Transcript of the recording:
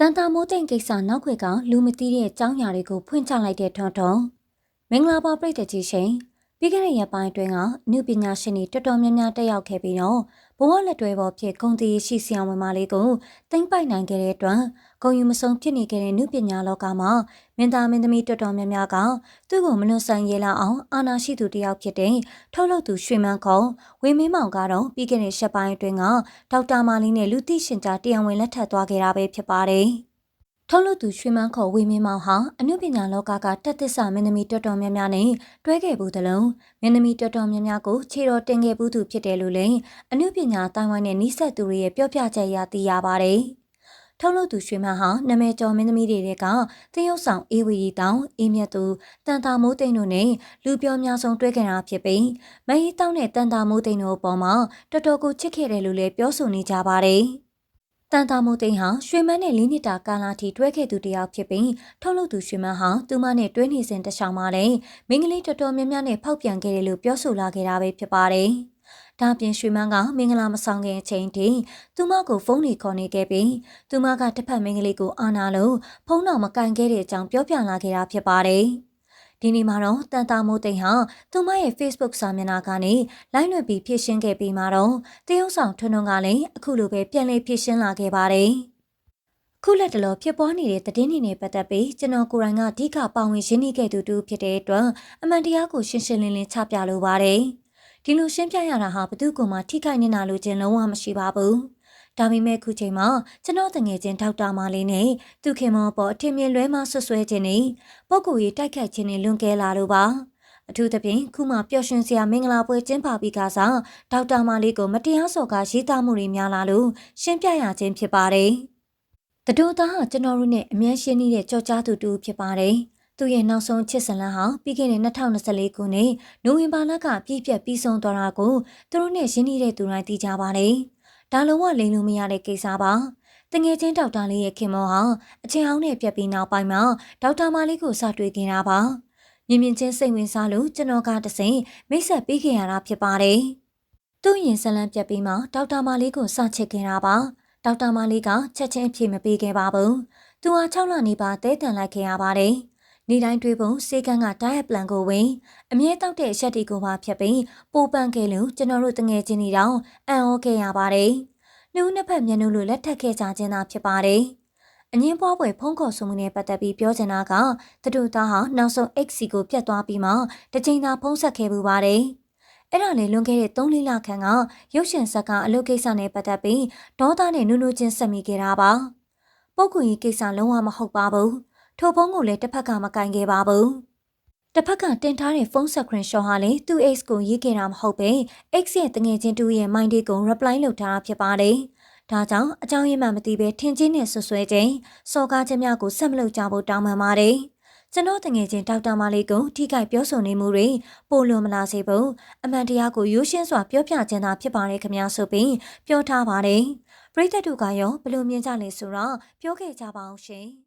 တန်တာမိုးတိမ်ကိစ္စနောက်ခွေကလူမသိတဲ့အကြောင်းအရာတွေကိုဖွင့်ချလိုက်တဲ့ထွန်းထွန်းမင်္ဂလာပါပြည်သက်ကြီးရှင် ပြီးခဲ့တဲ့ရက်ပိုင်းအတွင်းကနုပညာရှင်တွေတော်တော်များများတက်ရောက်ခဲ့ပြီးတော့ဘဝလက်တွဲပေါ်ဖြစ်ဂုံတီရှိဆရာဝန်မလေးကိုတင်ပိုက်နိုင်ခဲ့တဲ့အတွက်ဂုံယူမဆုံးဖြစ်နေခဲ့တဲ့နုပညာလောကမှာမင်းသားမင်းသမီးတော်တော်များများကသူ့ကိုမလွန်ဆန်ရလာအောင်အာနာရှိသူတယောက်ဖြစ်တဲ့ထုတ်လုပ်သူရွှေမန်းခုံဝေမင်းမောင်ကတော့ပြီးခဲ့တဲ့ရက်ပိုင်းအတွင်းကဒေါက်တာမာလီနဲ့လူသိရှင်ကြားတရားဝင်လက်ထပ်သွားခဲ့တာပဲဖြစ်ပါတယ်။ ထုတ်လို့သူရွှေမန်းခေါ်ဝေမင်းမောင်ဟာအနုပညာလောကကတက်သစ္စာမင်းသမီးတော်တော်များများနဲ့တွဲခဲ့ဘူးတလုံးမင်းသမီးတော်တော်များများကိုခြေတော်တင်ခဲ့ဘူးသူဖြစ်တယ်လို့လည်းအနုပညာတိုင်းဝိုင်းနဲ့နှိစက်သူတွေရဲ့ပြောပြချက်အရသိရပါတယ်။ထုတ်လို့သူရွှေမန်းဟာနာမည်ကျော်မင်းသမီးတွေကသင်းရုပ်ဆောင်အေးဝီရီတောင်အေးမြတ်သူတန်တာမိုးသိန်းတို့နဲ့လူပြောများဆုံးတွဲခဲ့တာဖြစ်ပြီးမဟီတောင်းနဲ့တန်တာမိုးသိန်းတို့အပေါ်မှာတော်တော်ကိုချစ်ခဲ့တယ်လို့လည်းပြောဆိုနေကြပါတယ်။ တန်တာမိုသိန်းဟာရွှေမန်းနဲ့လေးနှစ်တာကာလထိတွဲခဲ့သူတယောက်ဖြစ်ပြီးထုတ်လုပ်သူရွှေမန်းဟာသူမနဲ့တွဲနေစဉ်တခြားမှာလည်းမင်းကလေးတော်တော်များများနဲ့ဖောက်ပြန်ခဲ့တယ်လို့ပြောဆိုလာခဲ့တာပဲဖြစ်ပါတယ်။ဒါပြင်ရွှေမန်းကမင်္ဂလာမဆောင်ခင်အချိန်ထိသူမကိုဖုန်းတွေခေါ်နေခဲ့ပြီးသူမကတစ်ဖက်မင်္ဂလေးကိုအာနာလို့ဖုန်းတော်မကင်ခဲ့တဲ့အကြောင်းပြောပြလာခဲ့တာဖြစ်ပါတယ်။ ဒီနေ့မှာတော့တန်တာမိုးသိန်းဟာသူမရဲ့ Facebook စာမျက်နှာကနေလိုင်းလွှင့်ပြီးဖြည့်ရှင်းခဲ့ပြီးမှတော့တရုတ်ဆောင်ထွန်းထွန်းကလည်းအခုလိုပဲပြန်လည်ဖြည့်ရှင်းလာခဲ့ပါတယ်။ခုလက်တလောဖြစ်ပွားနေတဲ့သတင်းတွေနဲ့ပတ်သက်ပြီးကျွန်တော်ကိုယ်တိုင်ကအဓိကပါဝင်ရင်းနှီးခဲ့သူတူဖြစ်တဲ့အတွက်အမှန်တရားကိုရှင်းရှင်းလင်းလင်းချပြလိုပါတယ်။ဒီလိုရှင်းပြရတာဟာဘသူ့ကိုမှထိခိုက်နေတာလို့ခြင်းလုံးဝမရှိပါဘူး။ ဒါပေမဲ့ခုချိန်မှာကျွန်တော်တငယ်ချင်းဒေါက်တာမာလေးနဲ့သူခင်မောပေါ်အထင်မြင်လွဲမှဆွဆွဲခြင်းနဲ့ပုဂ္ဂိုလ်ရေးတိုက်ခတ်ခြင်းနဲ့လွန်ကဲလာလို့ပါအထူးသဖြင့်ခုမှပျော်ရွှင်စရာမင်္ဂလာပွဲကျင်းပပြီးကစားဒေါက်တာမာလေးကိုမတရားစော်ကားရေးသားမှုတွေများလာလို့ရှင်းပြရခြင်းဖြစ်ပါတယ်။တတူသားဟာကျွန်တော်တို့နဲ့အမြဲရှင်းနေတဲ့ကြော်ကြားသူတူဖြစ်ပါတယ်။သူရဲ့နောက်ဆုံးချစ်စလန်းဟာပြီးခဲ့တဲ့2024ခုနှစ်နိုဝင်ဘာလကပြည့်ပြတ်ပြီးဆုံးသွားတာကိုသူတို့နဲ့ရင်းနှီးတဲ့သူတိုင်းသိကြပါတယ်။ ဒါလုံးဝလိမ်လို့မရတဲ့ကိစ္စပါတငယ်ချင်းဒေါက်တာလေးရဲ့ခင်မောဟာအချင်းအောင်နဲ့ပြက်ပြီးနောက်ပိုင်းမှာဒေါက်တာမလေးကိုစတွေ့ခင်တာပါမြင်မြင်ချင်းစိတ်ဝင်စားလို့ကျွန်တော်ကတစိမ့်မိတ်ဆက်ပေးခဲ့ရတာဖြစ်ပါတယ်သူ့ရင်ဇလန်းပြက်ပြီးမှဒေါက်တာမလေးကိုစချစ်ခင်တာပါဒေါက်တာမလေးကချက်ချင်းအဖြေမပေးခဲ့ပါဘူးသူဟာ6လနေပါတဲတန်လိုက်ခဲ့ရပါတယ် နေတိုင်းတွေးပုံစေကန်းကတားရပလန်ကိုဝင်အမြဲတောက်တဲ့ရက်တီကိုပါဖြတ်ပြီးပိုပန့်ခဲ့လို့ကျွန်တော်တို့တငယ်ချင်းတွေတောင်အံ့ဩခဲ့ရပါတယ်။နှုတ်နှစ်ဖက်မျက်နှာလိုလက်ထပ်ခဲ့ကြခြင်းသာဖြစ်ပါတယ်။အငင်းပွားပွဲဖုံးခေါ်ဆိုမှုနဲ့ပတ်သက်ပြီးပြောချင်တာကတတူသားဟာနောက်ဆုံး XC ကိုပြတ်သွားပြီးမှတစ်ချိန်သာဖုံးဆက်ခဲ့ပူပါတယ်။အဲ့ဒါလေလွန်ခဲ့တဲ့3လလခန့်ကရုပ်ရှင်ဇာတ်ကအလုပ်ကိစ္စနဲ့ပတ်သက်ပြီးဒေါသနဲ့နုနုချင်းဆက်မိခဲ့တာပါ။ပုတ်ကွန်ကြီးကိစ္စလုံးဝမဟုတ်ပါဘူး။ ထိုဖုန်းကိုလည်းတစ်ဖက်ကမကင်ခဲ့ပါဘူး။တစ်ဖက်ကတင်ထားတဲ့ဖုန်းဆက်ခရင်ရှော့ဟာလည်းသူ့ X ကိုရေးခဲ့တာမဟုတ်ပဲ X ရဲ့တငယ်ချင်းတူရဲ့ mind ကို reply လုပ်ထားတာဖြစ်ပါတယ်။ဒါကြောင့်အကြောင်းရင်းမှမသိပဲထင်ချင်းနဲ့ဆွဆွဲခြင်းစော်ကားခြင်းများကိုဆက်မလုပ်ကြဖို့တောင်းပန်ပါတယ်။ကျွန်တော်တငယ်ချင်းဒေါက်တာမလေးကိုထိခိုက်ပြောဆိုနေမှုတွေပိုလွန်မလာစေဘူးအမှန်တရားကိုရိုးရှင်းစွာပြောပြခြင်းသာဖြစ်ပါတယ်ခင်ဗျာဆိုပြီးပြောထားပါတယ်ပရိသတ်တို့ကရောဘယ်လိုမြင်ကြလဲဆိုတော့ပြောခဲ့ကြပါအောင်ရှင်